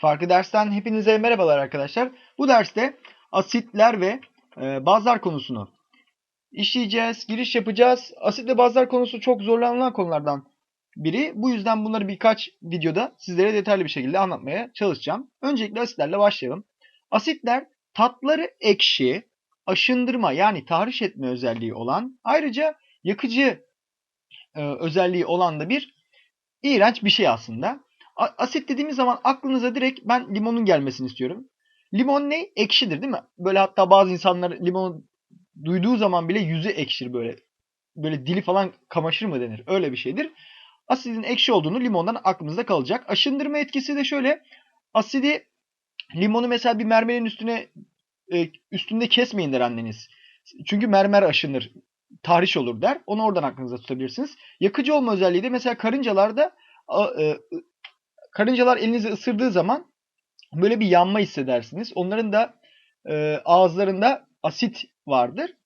Farklı dersten hepinize merhabalar arkadaşlar. Bu derste asitler ve e, bazlar konusunu işleyeceğiz, giriş yapacağız. Asit ve bazlar konusu çok zorlanılan konulardan biri. Bu yüzden bunları birkaç videoda sizlere detaylı bir şekilde anlatmaya çalışacağım. Öncelikle asitlerle başlayalım. Asitler tatları ekşi, aşındırma yani tahriş etme özelliği olan ayrıca yakıcı e, özelliği olan da bir iğrenç bir şey aslında. Asit dediğimiz zaman aklınıza direkt ben limonun gelmesini istiyorum. Limon ne? Ekşidir değil mi? Böyle hatta bazı insanlar limonu duyduğu zaman bile yüzü ekşir böyle. Böyle dili falan kamaşır mı denir? Öyle bir şeydir. Asidin ekşi olduğunu limondan aklımızda kalacak. Aşındırma etkisi de şöyle. Asidi limonu mesela bir mermerin üstüne e, üstünde kesmeyin der anneniz. Çünkü mermer aşınır. Tahriş olur der. Onu oradan aklınızda tutabilirsiniz. Yakıcı olma özelliği de mesela karıncalarda e, karıncalar elinizi ısırdığı zaman böyle bir yanma hissedersiniz. Onların da e, ağızlarında asit vardır.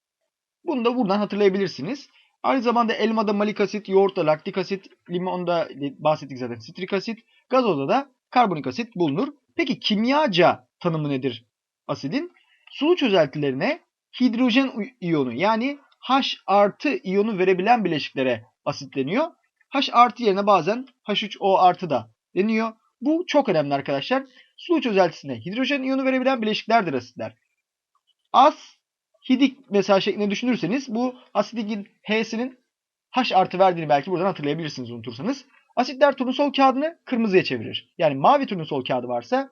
Bunu da buradan hatırlayabilirsiniz. Aynı zamanda elmada malik asit, yoğurtta laktik asit, limonda bahsettik zaten sitrik asit, gazozda da karbonik asit bulunur. Peki kimyaca tanımı nedir asidin? Sulu çözeltilerine hidrojen iyonu yani H artı iyonu verebilen bileşiklere asit deniyor. H artı yerine bazen H3O artı da deniyor. Bu çok önemli arkadaşlar. Sulu çözeltisine hidrojen iyonu verebilen bileşiklerdir asitler. Az hidik mesela şeklinde düşünürseniz bu asidikin H'sinin H artı verdiğini belki buradan hatırlayabilirsiniz unutursanız. Asitler turnusol kağıdını kırmızıya çevirir. Yani mavi turnusol kağıdı varsa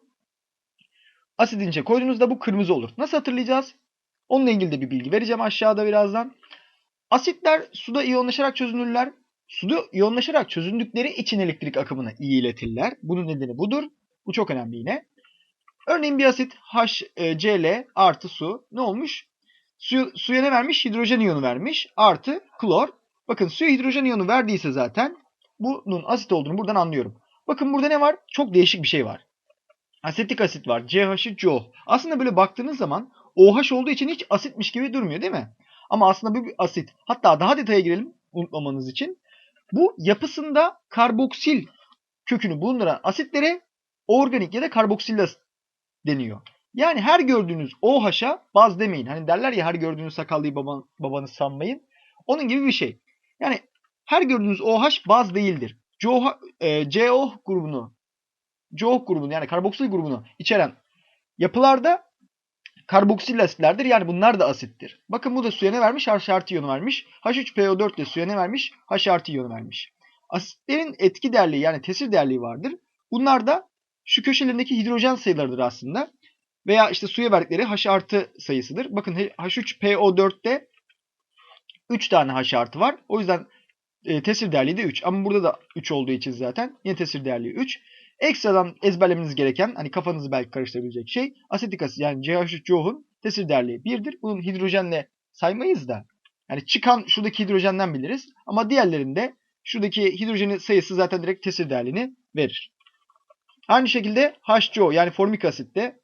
asidin içine koyduğunuzda bu kırmızı olur. Nasıl hatırlayacağız? Onunla ilgili de bir bilgi vereceğim aşağıda birazdan. Asitler suda iyonlaşarak çözünürler. Suda iyonlaşarak çözündükleri için elektrik akımını iyi iletirler. Bunun nedeni budur. Bu çok önemli yine. Örneğin bir asit HCl artı su ne olmuş? Su, suya ne vermiş? Hidrojen iyonu vermiş. Artı klor. Bakın suya hidrojen iyonu verdiyse zaten bunun asit olduğunu buradan anlıyorum. Bakın burada ne var? Çok değişik bir şey var. Asetik asit var. CH3O. Aslında böyle baktığınız zaman OH olduğu için hiç asitmiş gibi durmuyor değil mi? Ama aslında bu bir asit. Hatta daha detaya girelim unutmamanız için. Bu yapısında karboksil kökünü bulunduran asitlere organik ya da karboksil asit deniyor. Yani her gördüğünüz OH'a baz demeyin. Hani derler ya her gördüğünüz sakallıyı baban, babanız sanmayın. Onun gibi bir şey. Yani her gördüğünüz OH baz değildir. COH, e, COH grubunu COH grubunu yani karboksil grubunu içeren yapılarda karboksil asitlerdir. Yani bunlar da asittir. Bakın bu da suya ne vermiş? H artı iyonu vermiş. H3PO4 de suya ne vermiş? H artı iyonu vermiş. Asitlerin etki değerliği yani tesir değerliği vardır. Bunlar da şu köşelerindeki hidrojen sayılarıdır aslında. Veya işte suya verdikleri H artı sayısıdır. Bakın H3PO4'te 3 tane H artı var. O yüzden e, tesir değerliği de 3. Ama burada da 3 olduğu için zaten yine tesir değerliği 3. Ekstradan ezberlemeniz gereken hani kafanızı belki karıştırabilecek şey asetik asit yani CH3CO'nun tesir değerliği 1'dir. Bunun hidrojenle saymayız da yani çıkan şuradaki hidrojenden biliriz. Ama diğerlerinde şuradaki hidrojenin sayısı zaten direkt tesir değerliğini verir. Aynı şekilde HCO yani formik asit de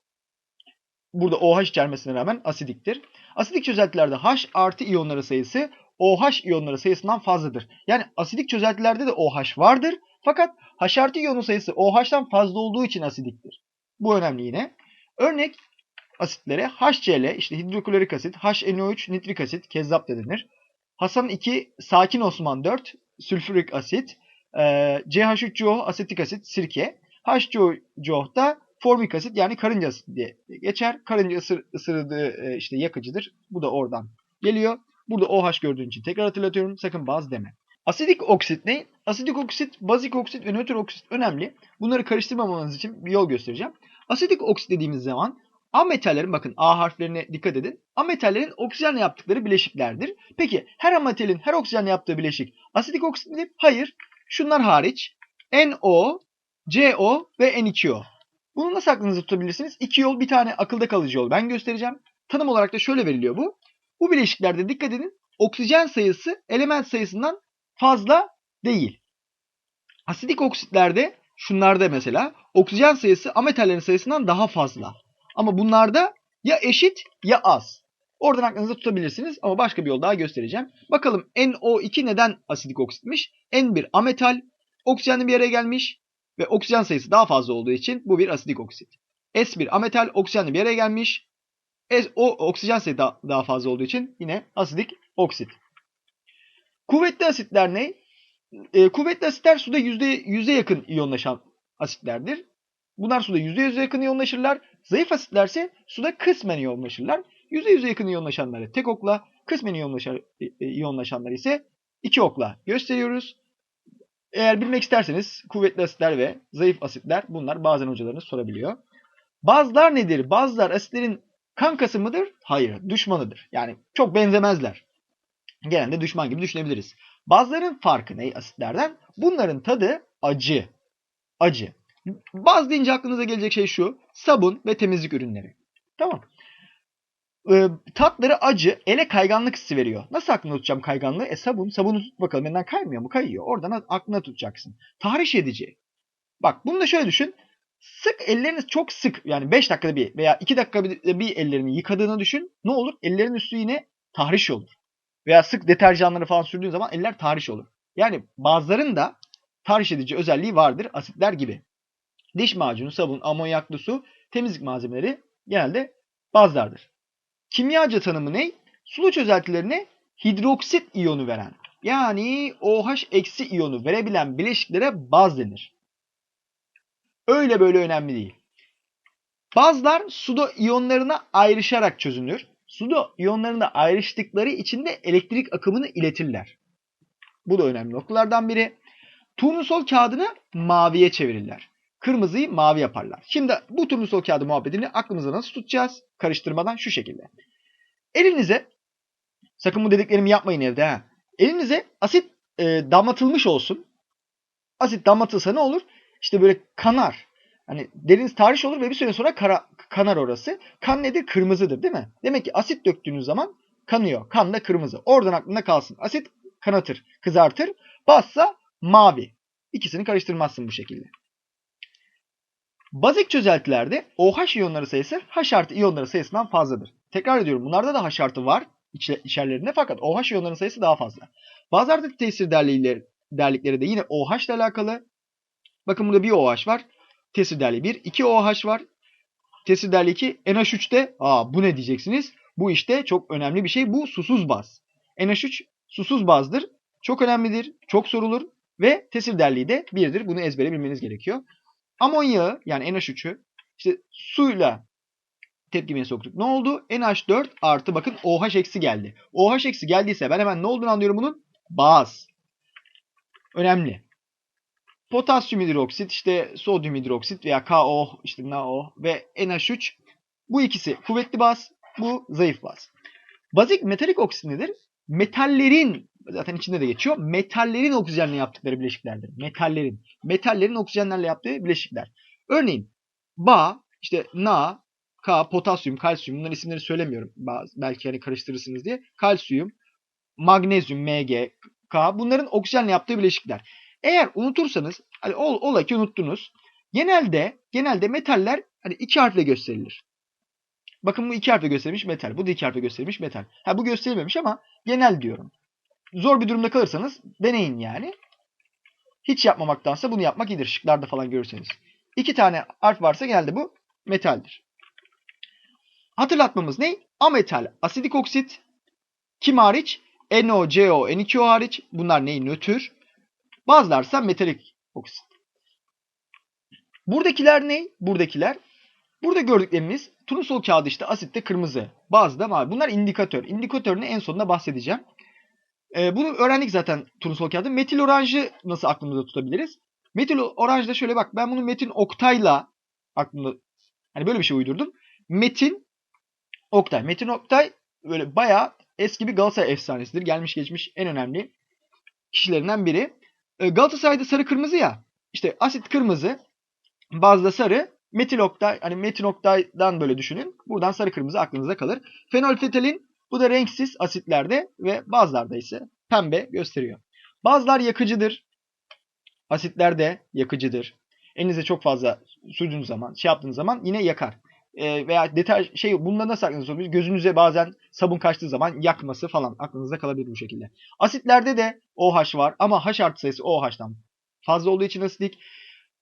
burada OH içermesine rağmen asidiktir. Asidik çözeltilerde H artı iyonları sayısı OH iyonları sayısından fazladır. Yani asidik çözeltilerde de OH vardır. Fakat H artı iyonu sayısı OH'tan fazla olduğu için asidiktir. Bu önemli yine. Örnek asitlere HCl, işte hidroklorik asit, HNO3 nitrik asit, kezzap da denir. Hasan 2, sakin Osman 4, sülfürik asit, e, CH3CO asetik asit, sirke. HCO da formik asit yani karınca asit diye geçer. Karınca ısır, ısırdığı e, işte yakıcıdır. Bu da oradan geliyor. Burada OH gördüğün için tekrar hatırlatıyorum. Sakın baz deme. Asidik oksit ne? Asidik oksit, bazik oksit ve nötr oksit önemli. Bunları karıştırmamanız için bir yol göstereceğim. Asidik oksit dediğimiz zaman A metallerin bakın A harflerine dikkat edin. A metallerin oksijenle yaptıkları bileşiklerdir. Peki her A metalin her oksijenle yaptığı bileşik asidik oksit midir? Hayır. Şunlar hariç NO, CO ve N2O. Bunu nasıl aklınızda tutabilirsiniz? İki yol bir tane akılda kalıcı yol. Ben göstereceğim. Tanım olarak da şöyle veriliyor bu. Bu bileşiklerde dikkat edin. Oksijen sayısı element sayısından fazla değil. Asidik oksitlerde şunlarda mesela oksijen sayısı ametallerin sayısından daha fazla. Ama bunlarda ya eşit ya az. Oradan aklınızda tutabilirsiniz ama başka bir yol daha göstereceğim. Bakalım NO2 neden asidik oksitmiş? N1 ametal, oksijenli bir yere gelmiş. ve oksijen sayısı daha fazla olduğu için bu bir asidik oksit. S1 ametal oksijenle bir araya gelmiş. S, o oksijen sayısı daha fazla olduğu için yine asidik oksit. Kuvvetli asitler ne? E, kuvvetli asitler suda %100'e yakın iyonlaşan asitlerdir. Bunlar suda %100'e yakın iyonlaşırlar. Zayıf asitlerse suda kısmen iyonlaşırlar. %100'e yakın iyonlaşanları tek okla, kısmen iyonlaşan, e, e, iyonlaşanları ise iki okla gösteriyoruz. Eğer bilmek isterseniz kuvvetli asitler ve zayıf asitler bunlar bazen hocalarınız sorabiliyor. Bazlar nedir? Bazlar asitlerin kankası mıdır? Hayır, düşmanıdır. Yani çok benzemezler. Genelde düşman gibi düşünebiliriz. Bazların farkı ne asitlerden? Bunların tadı acı. Acı. Baz deyince aklınıza gelecek şey şu. Sabun ve temizlik ürünleri. Tamam. Ee, tatları acı, ele kayganlık hissi veriyor. Nasıl aklına tutacağım kayganlığı? E sabun, sabunu tut bakalım. Benden kaymıyor mu? Kayıyor. Oradan aklına tutacaksın. Tahriş edici. Bak bunu da şöyle düşün. Sık elleriniz çok sık yani 5 dakikada bir veya 2 dakikada bir ellerini yıkadığını düşün. Ne olur? Ellerin üstü yine tahriş olur. Veya sık deterjanları falan sürdüğün zaman eller tahriş olur. Yani bazıların da tahriş edici özelliği vardır asitler gibi. Diş macunu, sabun, amonyaklı su, temizlik malzemeleri genelde bazlardır. Kimyaca tanımı ne? Sulu çözeltilerine hidroksit iyonu veren yani OH eksi iyonu verebilen bileşiklere baz denir. Öyle böyle önemli değil. Bazlar suda iyonlarına ayrışarak çözünür. Suda iyonlarına ayrıştıkları için de elektrik akımını iletirler. Bu da önemli noktalardan biri. Turnusol kağıdını maviye çevirirler. Kırmızıyı mavi yaparlar. Şimdi bu turnusol kağıdı muhabbetini aklımıza nasıl tutacağız? Karıştırmadan şu şekilde. Elinize, sakın bu dediklerimi yapmayın evde ha. Elinize asit e, damlatılmış olsun. Asit damlatılsa ne olur? İşte böyle kanar. Hani deriniz tahriş olur ve bir süre sonra kara, kanar orası. Kan nedir? Kırmızıdır değil mi? Demek ki asit döktüğünüz zaman kanıyor. Kan da kırmızı. Oradan aklında kalsın. Asit kanatır, kızartır. Bassa mavi. İkisini karıştırmazsın bu şekilde. Bazik çözeltilerde OH iyonları sayısı H artı iyonları sayısından fazladır. Tekrar ediyorum bunlarda da H artı var içerlerinde fakat OH iyonların sayısı daha fazla. Bazılardaki tesir değerlikleri, değerlikleri de yine OH ile alakalı. Bakın burada bir OH var. Tesir değerliği 1. 2 OH var. Tesir değerliği 2. NH3'te aa bu ne diyeceksiniz? Bu işte çok önemli bir şey. Bu susuz baz. NH3 susuz bazdır. Çok önemlidir. Çok sorulur. Ve tesir değerliği de 1'dir. Bunu ezbere bilmeniz gerekiyor. Amonyağı yani NH3'ü işte suyla tepkimeye soktuk. Ne oldu? NH4 artı bakın OH eksi geldi. OH eksi geldiyse ben hemen ne olduğunu anlıyorum bunun? Baz. Önemli. Potasyum hidroksit, işte sodyum hidroksit veya KO, işte NaO ve NH3 bu ikisi kuvvetli baz, bu zayıf baz. Bazik metalik oksit nedir? Metallerin zaten içinde de geçiyor. Metallerin oksijenle yaptıkları bileşiklerdir. Metallerin. Metallerin oksijenlerle yaptığı bileşikler. Örneğin Ba, işte Na, K, potasyum, kalsiyum bunların isimleri söylemiyorum. Belki hani karıştırırsınız diye. Kalsiyum, magnezyum, Mg, K bunların oksijenle yaptığı bileşikler. Eğer unutursanız hani ol, ola ki unuttunuz. Genelde genelde metaller hani iki harfle gösterilir. Bakın bu iki harfle gösterilmiş metal. Bu da iki harfle gösterilmiş metal. Ha bu gösterilmemiş ama genel diyorum. Zor bir durumda kalırsanız deneyin yani. Hiç yapmamaktansa bunu yapmak iyidir. Şıklarda falan görürseniz. İki tane harf varsa genelde bu metaldir. Hatırlatmamız ne? Ametal asidik oksit. Kim hariç? NO, CO, N2O hariç. Bunlar neyi? Nötr. Bazılarsa metalik oksit. Buradakiler ne? Buradakiler. Burada gördüklerimiz turnusol kağıdı işte asitte kırmızı. Bazı da mavi. Bunlar indikatör. İndikatörünü en sonunda bahsedeceğim. Ee, bunu öğrendik zaten turnusol kağıdı. Metil oranjı nasıl aklımızda tutabiliriz? Metil oranjda şöyle bak ben bunu metin oktayla aklımda hani böyle bir şey uydurdum. Metin oktay. Metin oktay böyle bayağı eski bir Galatasaray efsanesidir. Gelmiş geçmiş en önemli kişilerinden biri. Ee, Galatasaray'da sarı kırmızı ya. İşte asit kırmızı, bazda sarı, metil oktay, hani metin oktaydan böyle düşünün. Buradan sarı kırmızı aklınıza kalır. Fenolfetalin bu da renksiz asitlerde ve bazılarda ise pembe gösteriyor. Bazılar yakıcıdır. Asitler de yakıcıdır. Elinize çok fazla sürdüğünüz zaman, şey yaptığınız zaman yine yakar. E, veya detay şey bunda nasıl aklınızda olabilir? Gözünüze bazen sabun kaçtığı zaman yakması falan aklınızda kalabilir bu şekilde. Asitlerde de OH var ama H artı sayısı OH'tan fazla olduğu için asidik.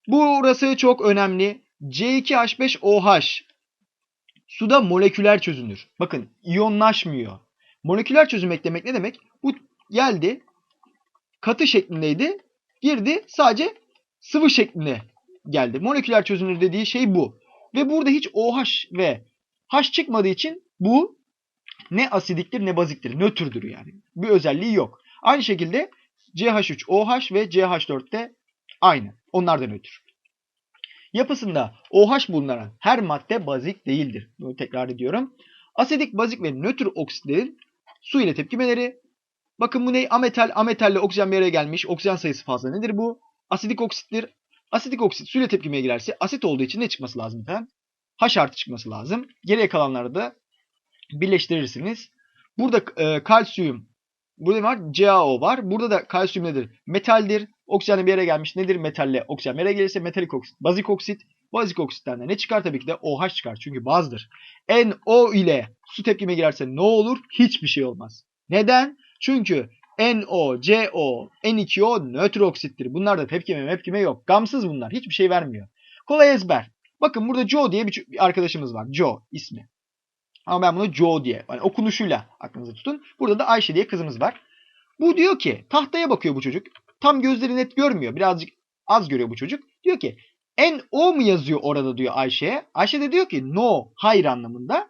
Burası çok önemli. C2H5OH suda moleküler çözünür. Bakın iyonlaşmıyor. Moleküler çözünmek demek ne demek? Bu geldi katı şeklindeydi. Girdi sadece sıvı şeklinde geldi. Moleküler çözünür dediği şey bu. Ve burada hiç OH ve H çıkmadığı için bu ne asidiktir ne baziktir. Nötrdür yani. Bir özelliği yok. Aynı şekilde CH3OH ve CH4 de aynı. Onlar da nötr. Yapısında OH bulunan her madde bazik değildir. Bunu tekrar ediyorum. Asidik, bazik ve nötr oksitlerin su ile tepkimeleri. Bakın bu ne? Ametal. Ametalle oksijen bir araya gelmiş. Oksijen sayısı fazla. Nedir bu? Asidik oksittir. Asidik oksit suyla tepkimeye girerse asit olduğu için ne çıkması lazım efendim? H artı çıkması lazım. Geriye kalanları da birleştirirsiniz. Burada e, kalsiyum Burada var? CaO var. Burada da kalsiyum nedir? Metaldir. Oksijenle bir yere gelmiş. Nedir metalle? Oksijen bir yere gelirse metalik oksit. Bazik oksit. Bazik oksitten de ne çıkar? Tabii ki de OH çıkar. Çünkü bazdır. NO ile su tepkime girerse ne olur? Hiçbir şey olmaz. Neden? Çünkü NO, CO, N2O nötr oksittir. Bunlarda tepkime mepkime yok. Gamsız bunlar. Hiçbir şey vermiyor. Kolay ezber. Bakın burada Joe diye bir arkadaşımız var. Joe ismi. Ama ben bunu Joe diye yani okunuşuyla aklınızda tutun. Burada da Ayşe diye kızımız var. Bu diyor ki tahtaya bakıyor bu çocuk. Tam gözleri net görmüyor. Birazcık az görüyor bu çocuk. Diyor ki NO mu yazıyor orada diyor Ayşe'ye. Ayşe de diyor ki no hayır anlamında.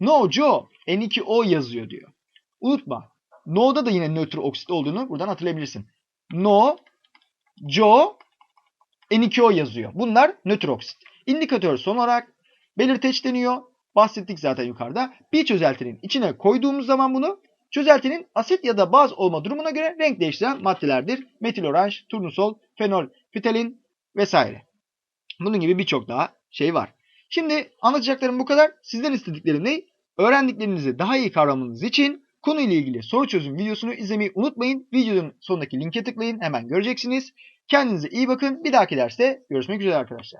No Joe N2O yazıyor diyor. Unutma. No'da da yine nötr oksit olduğunu buradan hatırlayabilirsin. No Joe N2O yazıyor. Bunlar nötr oksit. İndikatör son olarak belirteç deniyor bahsettik zaten yukarıda. Bir çözeltinin içine koyduğumuz zaman bunu çözeltinin asit ya da baz olma durumuna göre renk değiştiren maddelerdir. Metil oranj, turnusol, fenol, fitalin vesaire. Bunun gibi birçok daha şey var. Şimdi anlatacaklarım bu kadar. Sizden istediklerim ne? Öğrendiklerinizi daha iyi kavramanız için konuyla ilgili soru çözüm videosunu izlemeyi unutmayın. Videonun sonundaki linke tıklayın. Hemen göreceksiniz. Kendinize iyi bakın. Bir dahaki derste görüşmek üzere arkadaşlar.